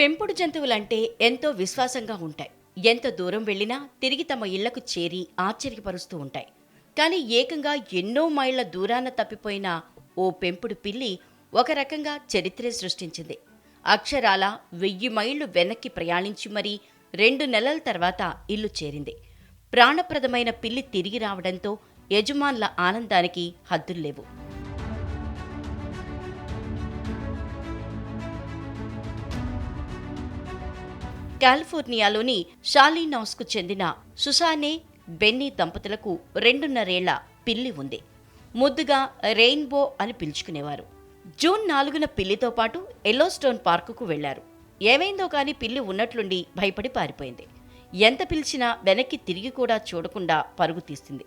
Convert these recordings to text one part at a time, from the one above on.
పెంపుడు జంతువులంటే ఎంతో విశ్వాసంగా ఉంటాయి. ఎంత దూరం వెళ్ళినా తిరిగి తమ ఇళ్ళకు చేరి ఆశ్చర్యపరుస్తూ ఉంటాయి. కానీ ఏకంగా ఎన్నో మైళ్ళ దూరాన తప్పిపోయిన ఓ పెంపుడు పిల్లి ఒక రకంగా చరిత్రే సృష్టించింది. అక్షరాల వెయ్యి మైళ్ళు వెనక్కి ప్రయాణించి మరీ రెండు నెలల తర్వాత ఇల్లు చేరింది. ప్రాణప్రదమైన పిల్లి తిరిగి రావడంతో యజమానుల ఆనందానికి హద్దుల్లేవు కాలిఫోర్నియాలోని షాలీనౌస్కు చెందిన సుసానే బెన్నీ దంపతులకు రెండున్నరేళ్ళ పిల్లి ఉంది. ముద్దుగా రెయిన్బో అని పిలుచుకునేవారు. జూన్ నాలుగున పిల్లితో పాటు ఎల్లోస్టోన్ పార్కుకు వెళ్ళారు. ఏమైందో కాని పిల్లి ఉన్నట్లుండి భయపడి పారిపోయింది. ఎంత పిలిచినా వెనక్కి తిరిగి కూడా చూడకుండా పరుగు తీస్తుంది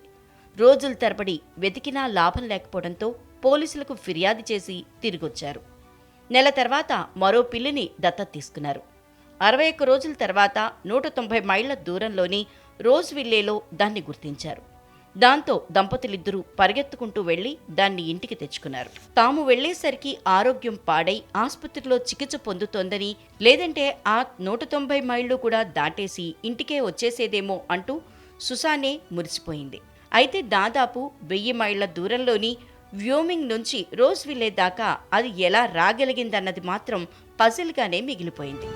రోజుల తరబడి వెతికినా లాభం లేకపోవడంతో పోలీసులకు ఫిర్యాదు చేసి తిరిగొచ్చారు. నెల తర్వాత మరో పిల్లిని దత్తత తీసుకున్నారు. అరవై ఒక్క రోజుల తర్వాత నూట తొంభై మైళ్ళ దూరంలోని రోజ్ విల్లేలో దాన్ని గుర్తించారు. దాంతో దంపతులిద్దరూ పరిగెత్తుకుంటూ వెళ్ళి దాన్ని ఇంటికి తెచ్చుకున్నారు. తాము వెళ్ళేసరికి ఆరోగ్యం పాడై ఆసుపత్రిలో చికిత్స పొందుతోందని లేదంటే ఆ నూట తొంభై మైళ్ళు కూడా దాటేసి ఇంటికే వచ్చేసేదేమో అంటూ సుసానే మురిసిపోయింది. అయితే దాదాపు వెయ్యి మైళ్ళ దూరంలోని వ్యోమింగ్ నుంచి రోజ్ విల్లే దాకా అది ఎలా రాగలిగిందన్నది మాత్రం పజిల్గానే మిగిలిపోయింది.